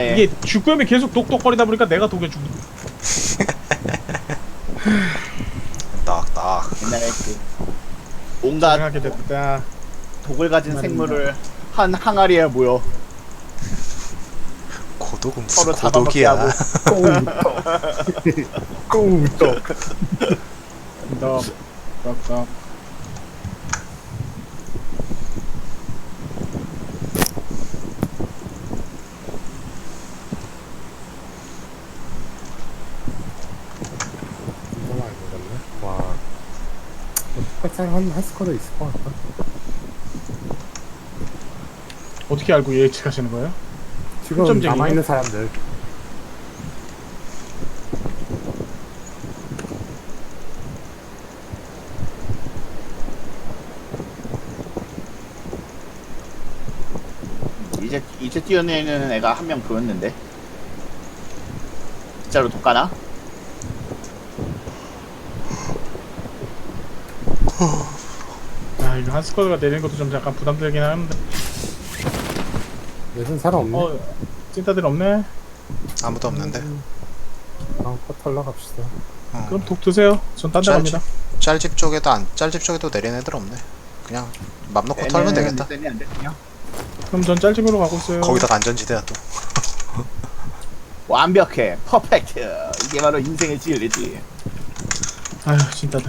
이게 죽음이 계속 똑똑거리다 보니까 내가 독에 죽. 딱딱 옛날에 그 온갖 생각하게 됐다. 독을 가진 생물을 한 항아리에 모여 고독은 무슨 서로 잡아먹게 고독이야 하고 꽁떡. 덕. 덕덕. 너무 많이 먹었네. 와 한 스쿼드 있을 것 같다. 어떻게 알고 예측하시는 거예요? 지금 점쟁이요? 남아있는 사람들. 이제 이제 뛰어내는 애가 한 명 보였는데 진짜로 독 가나? 아 이거 한 스쿼드가 내리는 것도 좀 약간 부담되긴 하는데. 요즘 사람 없네. 어 찐따들 없네. 아무도 없는데 그럼 커털러 갑시다. 어. 그럼 독 드세요. 전 딴 데 짤집, 갑니다. 짤집 쪽에도 안 짤집 쪽에도 내린 애들 없네 그냥 맘 놓고 털면 되겠다 안 돼, 그냥. 그럼 전 짤집으로 가고 있어요. 거기다가 안전지대야 또 완벽해 퍼펙트 이게 바로 인생의 진리지 아휴 찐따들.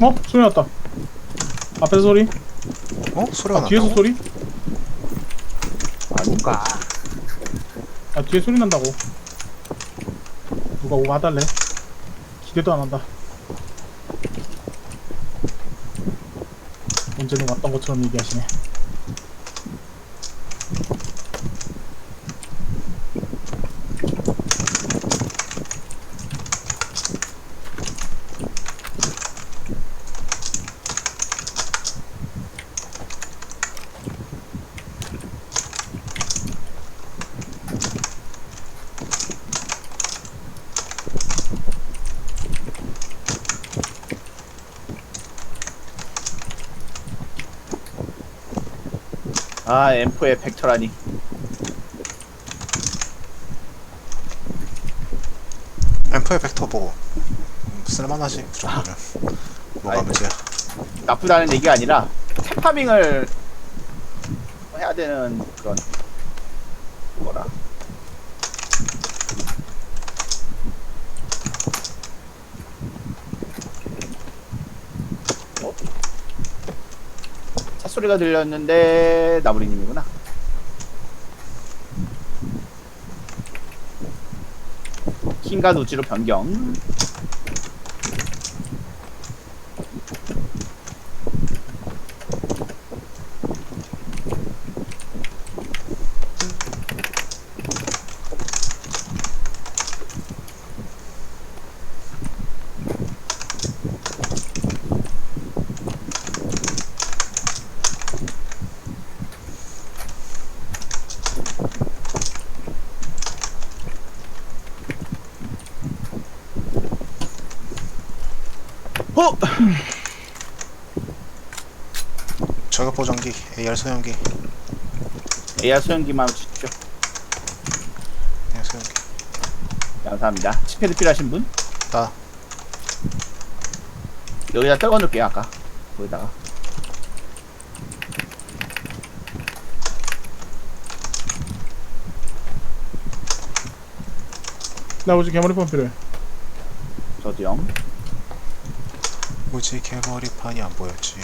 어 소리 났다. 앞에서 소리. 어? 소리가 아 난다고? 뒤에서 소리. 누가? 아 뒤에 소리 난다고. 누가 오고 하달래? 기대도 안 한다. 언제는 왔던 것처럼 얘기하시네. 아 M4의 벡터라니. 앰프의 벡터 뭐 음, 쓸만하지 그 정도면. 뭐가 아이고. 문제야 나쁘다는 얘기가 아니라 탭파밍을 해야 되는 그런 거라 어? 차 소리가 들렸는데 나부리님이구나. 흰과 우지로 변경 어? 저격 보정기 AR 소형기. AR 소형기만 주십시오. AR 소형기. 감사합니다. 치패드 필요하신 분? 나. 여기다 떨궈 놓을게요 아까. 거기다가. 나 오지 개머리판 필요해. 저도요. 뭐지 개머리판이 안 보였지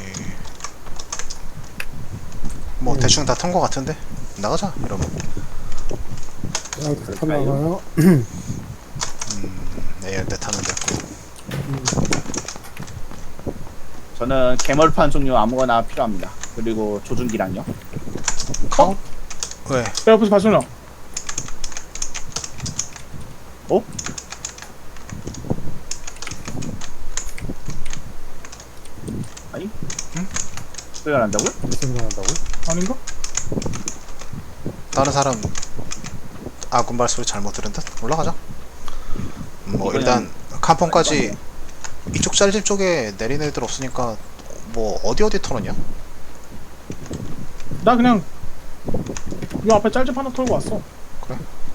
뭐 대충 다 턴 거 같은데 나가자 이러면 야, 커터 나가요. 음 AR 내 타면 됐고 저는 개멀판 종류 아무거나 필요합니다. 그리고 조준기랑요. 카운 왜? 내 앞에서 발소나. 어? 아니? 응? 소리가 난다고요? 무슨 일 한다고? 아닌가? 다른 사람 아군발 소리 잘못 들은 듯? 올라가자 뭐 일단 칸폰까지 이쪽 짤집 쪽에 내리는 애들 없으니까 뭐 어디 어디 털었냐? 나 그냥 요 앞에 짤집 하나 털고 왔어.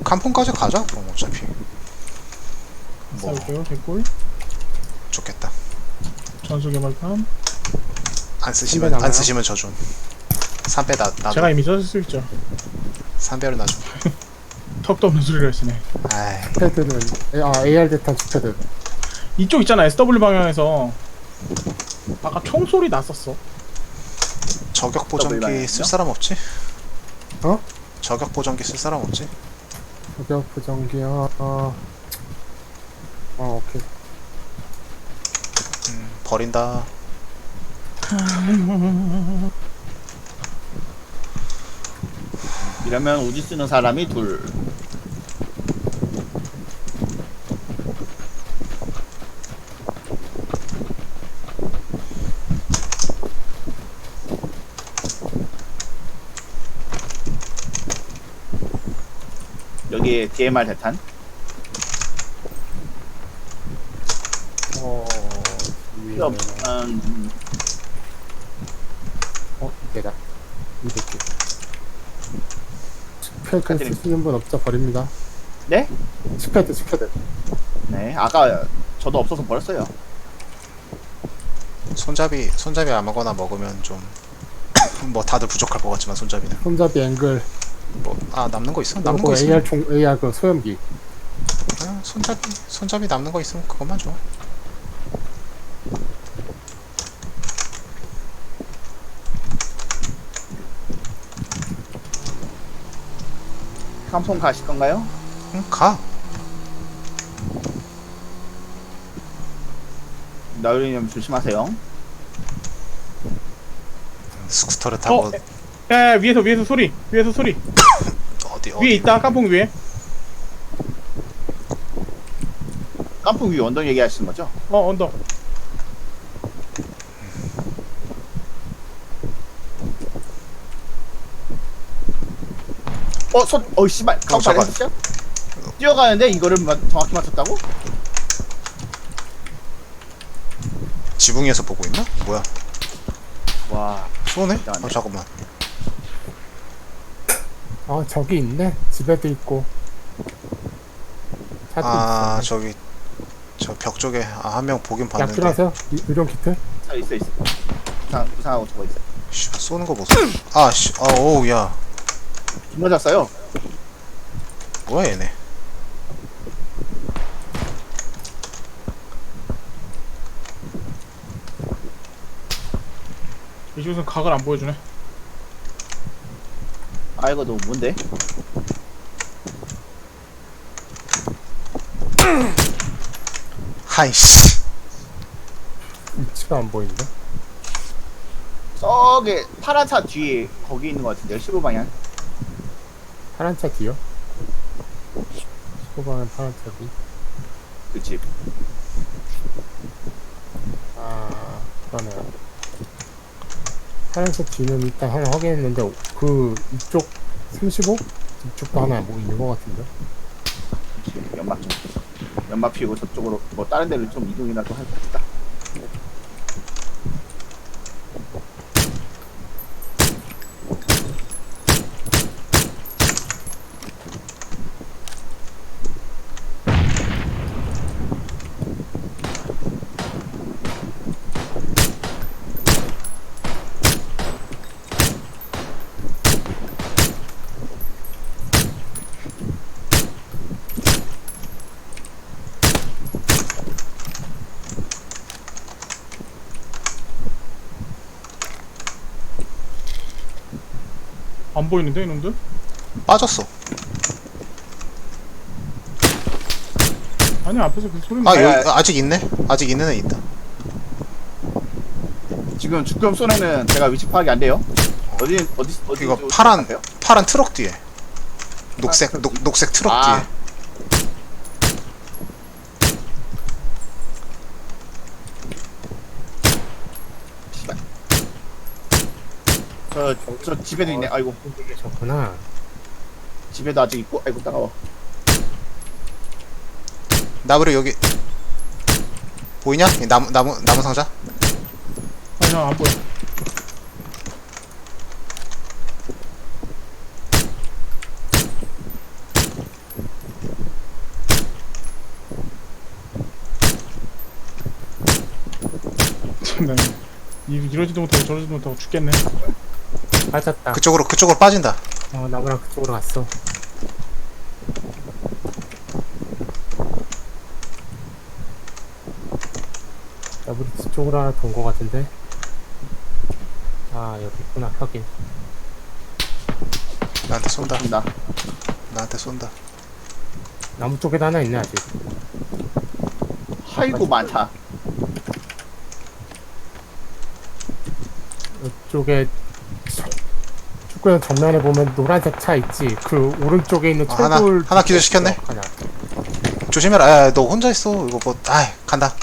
칸폰까지 가자 그럼 어차피 뭐 싸울게요. 개꿀. 좋겠다 전수 개발판. 안 쓰시면 신발 안 나가요? 쓰시면 저좀 삼배 나 나도 제가 이미 썼을 수 있죠. 삼배를 나좀 턱도 없는 소리를 했으네. 아이 패드는 아 AR 대탄 주패드 이쪽 있잖아. SW 방향에서 아까 총소리 났었어. 저격 보정기? 쓸 사람 없지? 어? 저격 보정기 쓸 사람 없지? 저격 부정기야 아, 아 오케이 음, 버린다 이러면 우지 쓰는 사람이 둘. 여기 DMR 대탄. 어 필요 위에 없으면 어 이게다 200개 스패드 카트린. 쓰시는 분 없죠 버립니다 네? 스패드 스패드 네. 아까 저도 없어서 버렸어요. 손잡이 손잡이 아무거나 먹으면 좀 뭐 다들 부족할 것 같지만 손잡이는 손잡이 앵글 뭐 아 남는 거 있어? 남는 그리고 거 있으면 AR 총 AR 그 소염기 아, 손잡이 손잡이 남는 거 있으면 그것만 줘 깜풍 가실 건가요? 응, 가 나유리님 조심하세요. 스쿠터를 타고 어, 야, 야, 위에서 위에서 소리. 위에서 소리. 어디 위에 어디 있다. 깜풍 위에. 깜풍 위 언덕 얘기하시는 거죠? 어, 언덕. 어, 손, 어, 씨발, 카운터 잠깐. 했었죠? 뛰어가는데 이거를 마, 정확히 맞췄다고? 지붕 위에서 보고 있나? 뭐야 와, 쏘네? 아 잠깐만 아 저기 있네 집에도 있고 차도 아 있어 저기 저 벽 쪽에 아, 한 명 보긴 약 봤는데 필요하세요? 이- 의료 키트? 저 있어, 있어. 부상, 부상하고 저거 있어. 씨, 쏘는 거 보소 아 씨 아 오우 야비 맞았어요. 뭐야 얘네 이쪽에서 각을 안 보여주네. 아, 이거 너무 뭔데? 하이씨 위치가 안 보이는데? 저기, 파란 차 뒤에, 거기 있는 것 같은데요? 15 방향? 파란 차 뒤요? 15방은 파란 차 뒤. 그 집. 아 그러네요 파란 차 뒤는 일단 하나 확인했는데 그 이쪽 35? 이쪽도 하나 뭐 있는 것 같은데? 집, 연막 좀. 연막 피우고 저쪽으로, 뭐, 다른 데를 좀 이동이라도 할것 안 보이는데 이놈들? 빠졌어 아니 앞에서 그 소리. 아 아니, 여기. 아직 있네 아직 있는 애 있다 지금 주금 쏘내는 제가 위치 파악이 안 돼요. 어디 어디 어디 이거 어디 파란? 파란 트럭 뒤에 녹색 녹, 녹색 트럭 아. 뒤에 씨발. 저, 저 집에도 있네. 아이고, 계셨구나. 집에도 아직 있고. 아이고, 따가워. 나무를 여기 보이냐? 이 나무 나무 나무 상자? 아니 안 보여 참나 이- 이러지도 못하고 저러지도 못하고 죽겠네 빠졌다. 그쪽으로 그쪽으로 빠진다. 어, 나무랑 그쪽으로 갔어. 야, 우리 뒤쪽으로 하나 돈거 같은데? 아, 여기 있구나. 확인. 나한테 쏜다. 나 나한테 쏜다. 나무 쪽에도 하나 있네, 아직. 아이고, 많다. 이쪽에 축구장 정면에 보면 노란색 차 있지. 그 오른쪽에 있는 아, 하나- 철골 하나 기절 시켰네. 하나. 조심해라. 야, 너 혼자 있어. 이거 뭐, 아이, 간다.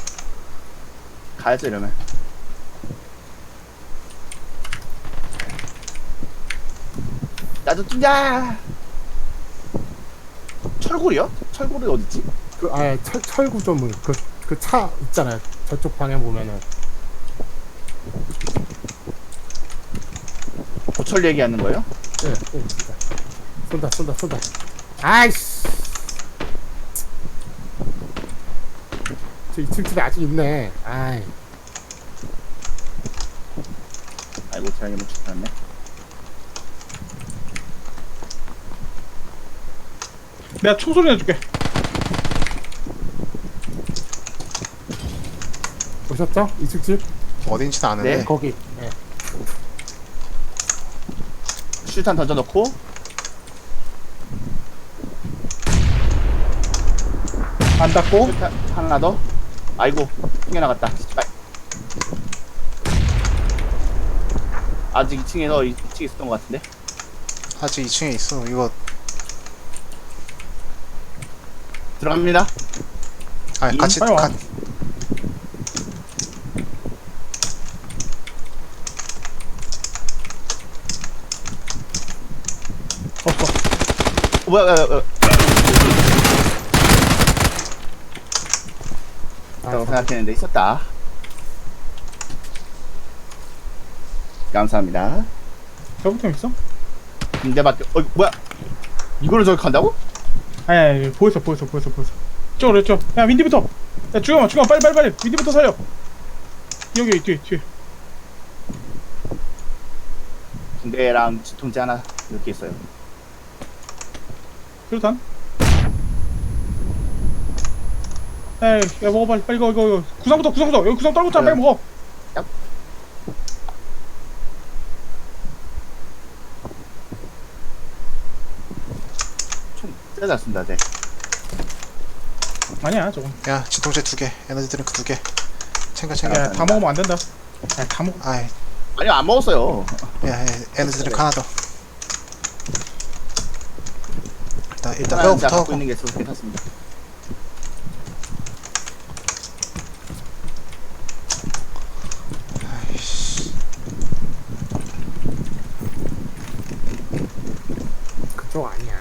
가야죠, 이러면. 나도 뛰자! 철골이요? 철골이 어딨지? 그 아예 철 철구조물 그 그 차 있잖아요. 저쪽 방에 보면은 고철 얘기하는 거예요? 예, 예. 쏜다, 쏜다, 쏜다. 아이씨. 저 2층 집에 아직 있네. 아이. 아이고, 제가 이거 죽었네. 내가 총소리 내줄게 보셨죠? 2층 집? 어딘지는 아는데. 네. 거기. 예. 슈탄 던져놓고. 안 닫고 슈탄 하나 더. 아이고, 튕겨나갔다. 아직 2층에서 2층에 있었던 것 같은데? 아직 2층에 있어. 이거, 들어갑니다. 아, 인- 같이. 가, 어, 뭐야, 어, 어, 아, 라고 저- 생각했는데 있었다. 감사합니다. 저부터 있어? 군대 밖에, 어, 뭐야? 이거를 저기 간다고? 아니 아니 보였어 보였어 보였어 보였어 이쪽으로 이쪽 야 윈디부터 야 죽여봐 죽여봐 빨리 빨리 빨리 윈디부터 살려 여기 뒤에 뒤에 군대랑 지통제 하나 이렇게 있어요. 수류탄 에이 야 먹어 빨리 빨리 이거 이거 이거 구상부터 구상부터 여기 구상 떨궜잖아 네. 빨리 먹어 총 떼다 쏜다, 쟤. 아니야 저건 야, 진통제 두 개. 에너지 드링크 두 개. 챙겨, 챙겨. 야 다 먹으면 안 된다 야 다 먹어 아이, 아니, 안 먹었어요. 야, 야, 에너지 드링크 하나 더. 일단, 하나는 제가 회복부터 갖고 하고. 있는 게 있어서 괜찮습니다. 그쪽 아니야.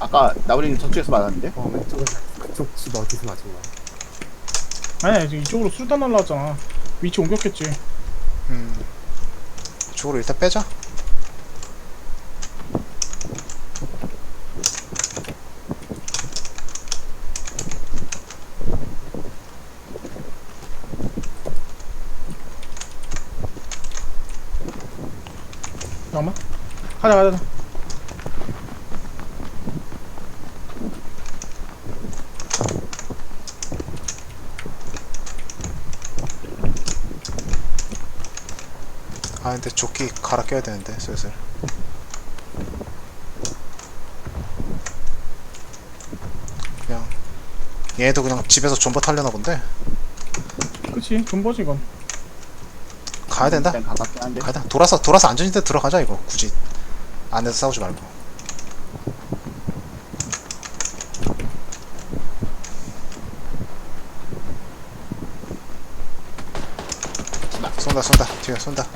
아까 나우리는 저쪽에서 맞았는데? 어, 왼쪽은 아니야. 그쪽 집 어디서 맞은 거야? 아니야 지금 이쪽으로 수류탄 날라왔잖아 위치 옮겼겠지 음. 이쪽으로 일단 빼자. 가자 가자 가자. 아, 근데 조끼 갈아 껴야 되는데, 슬슬. 그냥, 얘도 그냥 집에서 존버 타려나 본데? 그치 존버지 이건 가야 된다. 일단 가깝긴 한데. 가다 돌아서 돌아서 안전한 데 들어가자 이거 굳이 안에서 싸우지 말고. 쏜다 쏜다 뒤에 쏜다.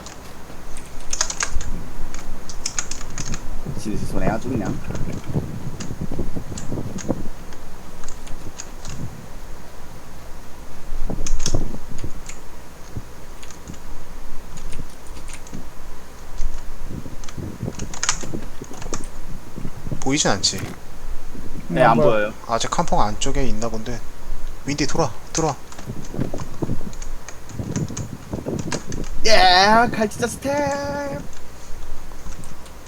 지지 손에 아주 그냥. 보이진 않지 네, 안 보여요. 아직 칸펑 안쪽에 있나 본데 윈디 돌아 들어와 예, 갈치자 스텝.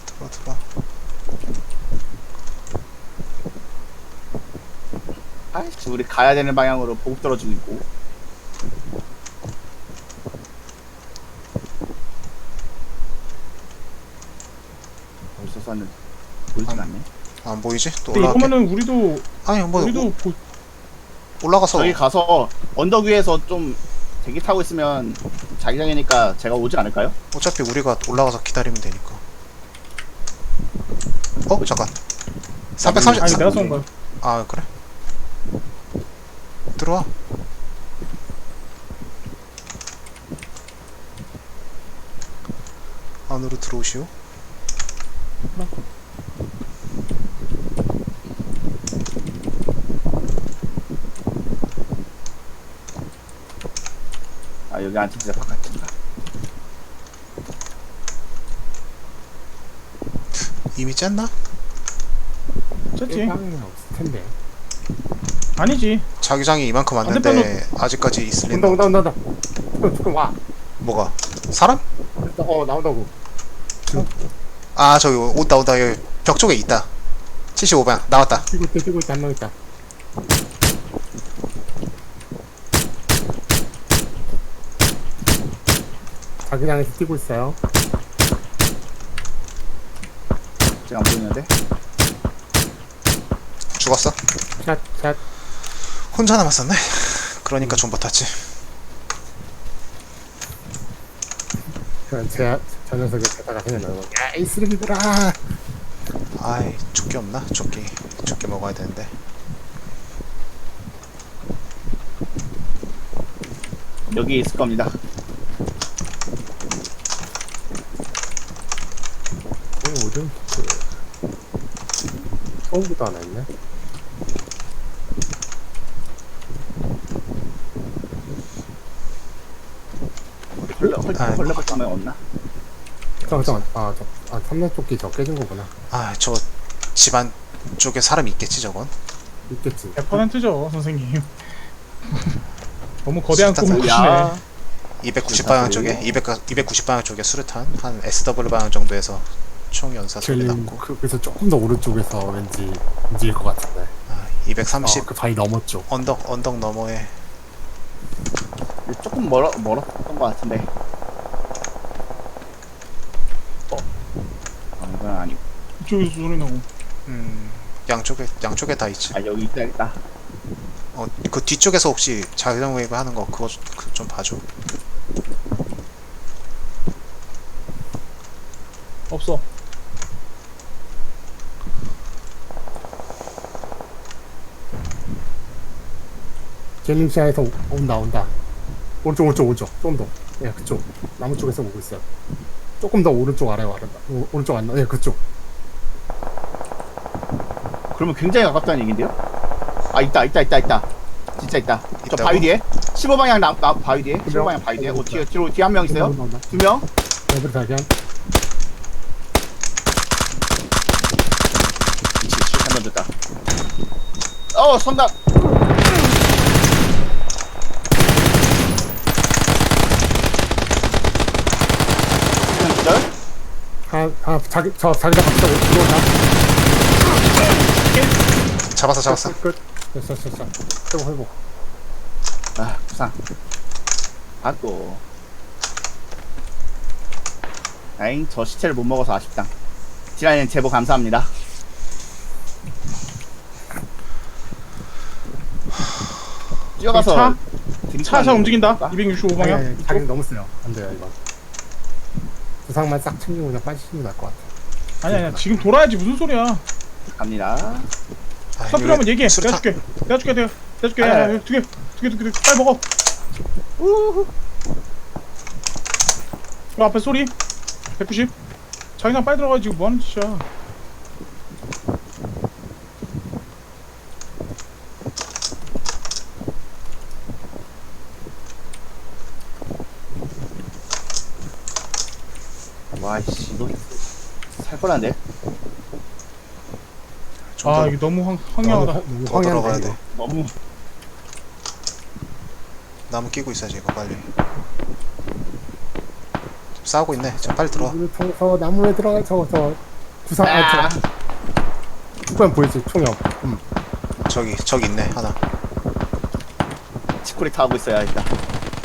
들어와 들어와 아이씨, 우리 가야 되는 방향으로 보급 떨어지고 있고. 어디서 쐈는지 보이진 않네. 안 보이지? 또 근데 올라갈게 이러면은 우리도 아니 뭐 우리도 보, 올라가서 저기 가서 언덕 위에서 좀 대기 타고 있으면 자기장이니까 제가 오지 않을까요? 어차피 우리가 올라가서 기다리면 되니까 어? 잠깐 330 아니 내가 쏜 거야. 아 그래? 들어와 안으로 들어오시오 여기 안치자 바깥인가? 이미? 방이 없을 텐데. 아니지. 자기장이 이만큼 왔는데 아직까지 있을 리는 온다 없- 온다 온다 온다. 조금 조금 와. 뭐가? 사람? 어 나온다고. 아 저기 온다 온다 여기 벽 쪽에 있다 75방 나왔다 뛰고 있다 뛰고 있다 한 명 있다. 자기장에서 뛰고 있어요. 제가 안 보이는데? 죽었어 샷 샷. 혼자 남았었네 그러니까 좀 버텼지 그냥 제, 저 녀석의 대사가 생각나는 거. 야 이 쓰레기들아. 아이 조끼 없나? 조끼 조끼 먹어야 되는데 여기 있을 겁니다. 어? 서울도 하나 있네. 헐레 헐레 아, 헐레 없나? 잠깐 잠깐. 아 저 아 삼내 조끼 저 깨진 거구나. 아 저 집안 쪽에 사람 있겠지 저건 있겠지. 100%죠 선생님. 너무 거대한 진짜 꿈을 야, 꾸시네. 290 방향 쪽에 200 290 방향 쪽에 수류탄 한 SW 방향 정도에서 총 연사 소리 났고 그, 그래서 조금 더 오른쪽에서 왠지 움직일 것 같은데. 아, 230 어, 그 바위 넘었죠. 언덕 언덕 너머에 조금 멀어 멀었던 것 같은데. 어? 아, 이건 아니고. 이쪽에서 소리 나고. 음 양쪽에 양쪽에 다 있지 아 여기 있다 있다. 어 그 뒤쪽에서 혹시 자기장 웨이브 하는 거 그거 그좀 봐줘 없어. 젤린 시야에서 오- 온다 온다. 오른쪽 오른쪽 오른쪽 조금 더. 예 그쪽 나무 쪽에서 오고 있어요. 조금 더 오른쪽 아래로 아래 오, 오른쪽 안 나. 예 그쪽. 그러면 굉장히 가깝다는 얘긴데요? 아 있다 있다 있다 있다. 진짜 있다. 저 있다고? 바위 뒤에 15방향 나, 나 바위 뒤에 그래요? 15방향 바위 뒤에 어, 뒤에 뒤로 뒤에 한 명 있어요? 온다 온다. 두 명? 에브리 달걀. 미치 한번 줬다. 어 성각. 그냥 기절? 아 아 자기 저 갑자기 들어온다. 잡았어 잡았어 끝. 됐어 됐어 됐어. 회복 회복. 아 부상. 받고. 아잉 저 시체를 못 먹어서 아쉽다. 지라님 제보 감사합니다. 뛰어가서 차? 드립 차, 차 하는 움직인다. 건가? 265 방향. 예, 예, 자기 너무 세요. 안 돼요 이거. 구상만 싹 챙기고 그냥 빠지시는 게 나을 것 같아. 아니 아니야. 지금 돌아야지. 무슨 소리야? 갑니다. 아, 차 필요하면 이거 얘기해. 수류탄- 내가 줄게. 내가 줄게 내가. 내가 줄게. 아, 야야 두개두개두개두개. 빨리 먹어. 우후. 그 앞에 소리. 190 자기장 빨리 들어가 지금 뭐하는 짓이야 와이씨 이거 살 뻔한데. 좀아 더, 이게 너무 황, 황량하다 너무 더 들어가야 황량한데, 돼. 너무 나무 끼고 있어야지 이거 빨리. 지금 싸우고 있네. 자 빨리 들어와. 나무를 통해서 나무에 들어가 저, 저, 구상, 아, 아, 저, 축구한 보이지? 총형. 음. 저기 저기 있네 하나. 치코리 타고 있어야 겠다.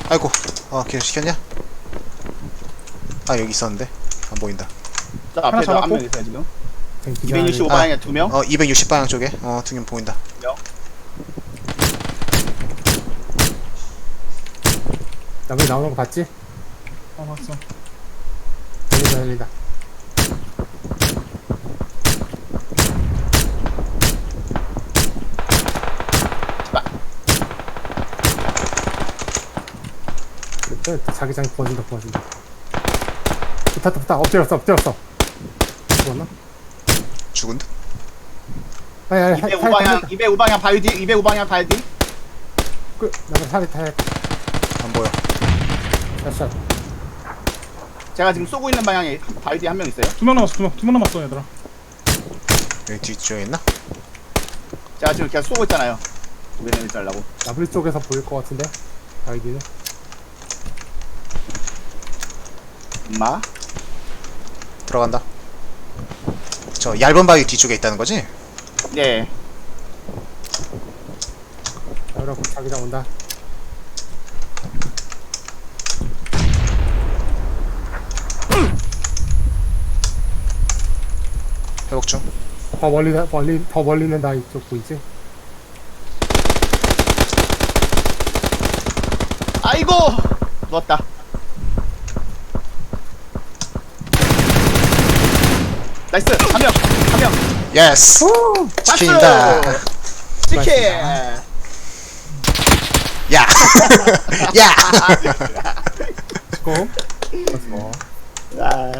아이고. 어 기절 시켰냐? 아 여기 있었는데 안 보인다. 저 앞에서 잡았고. 한명 있어요 지금. 전 기절 265 아. 방향에 두 명. 어 260 방향 쪽에 어 두 명 보인다. 나무에 나오는 거 봤지? 아 봤어 달리다, 달리다. 그때 자기장이 부어진다, 부어진다. 붙었다, 붙었다. 엎드렸어, 엎드렸어. 죽었나? 죽은 듯? 아니, 아니, 205 방향 205 방향 바위 뒤. 205 방향 바위 뒤. 그, 나무 살이 타야 안 보여. 샷. 제가 지금 쏘고 있는 방향에 바위 뒤에 한 명 있어요. 두 명 남았어 두 명 두 명 남았어 얘들아 여기 뒤쪽에 있나? 제가 지금 계속 쏘고 있잖아요. 우리 내리 잘라고. 나블리 쪽에서 보일 것 같은데? 아이디는? 엄마. 들어간다. 저 얇은 바위 뒤쪽에 있다는 거지? 네. 자, 여러분, 자기장 온다. 회복 중. 더 멀리, 멀리, 더 멀리는 나 이쪽 보이지? 아이고 누웠다. 나이스 한 명, 한 명. 예스. 박수! 치킨이다. 치킨. 야. 야. 고. 그래서 아,